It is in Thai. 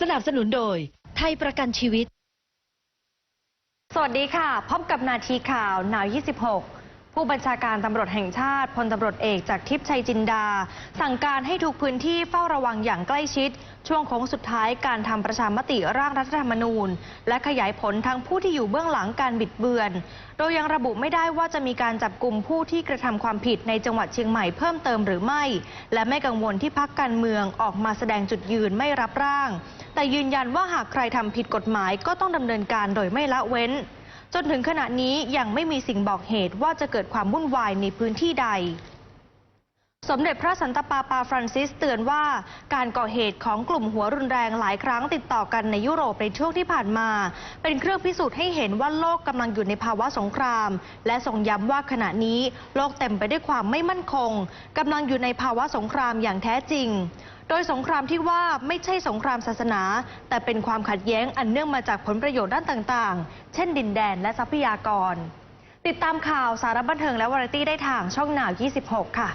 สนับสนุนโดย ไทยประกันชีวิต สวัสดีค่ะ พบกับนาทีข่าวหนาว 26 ผู้บัญชาการตำรวจแห่งชาติพลตำรวจเอกจากทิพย์ชัยจินดา สั่งการให้ทุกพื้นที่เฝ้าระวังอย่างใกล้ชิด ช่วงโค้งสุดท้ายการทำประชามติร่างรัฐธรรมนูญ และขยายผลทั้งผู้ที่อยู่เบื้องหลังการบิดเบือน โดยยังระบุไม่ได้ว่าจะมีการจับกลุ่มผู้ที่กระทำความผิดในจังหวัดเชียงใหม่เพิ่มเติมหรือไม่ และไม่กังวลที่พักการเมืองออกมาแสดงจุดยืนไม่รับร่าง แต่ยืนยันว่าหากใครทำผิดกฎหมายก็ต้องดำเนินการโดยไม่ละเว้น จนถึงขณะนี้ยังไม่มีสิ่งบอกเหตุว่าจะเกิดความวุ่นวายในพื้นที่ใด สมเด็จพระสันตะปาปาฟรานซิสเตือนว่าการก่อเหตุของกลุ่มหัวรุนแรงหลายครั้งติดต่อกันในยุโรปในช่วงที่ผ่านมา เป็นเครื่องพิสูจน์ให้เห็นว่าโลกกำลังอยู่ในภาวะสงคราม และทรงย้ำว่าขณะนี้โลกเต็มไปด้วยความไม่มั่นคงกำลังอยู่ในภาวะสงครามอย่างแท้จริง โดยสงครามที่ว่าไม่ใช่สงครามศาสนา แต่เป็นความขัดแย้งอันเนื่องมาจากผลประโยชน์ด้านต่างๆ เช่น ดินแดนและทรัพยากร ติดตามข่าวสารบันเทิงและวาไรตี้ได้ทางช่องหนาว 26 ค่ะ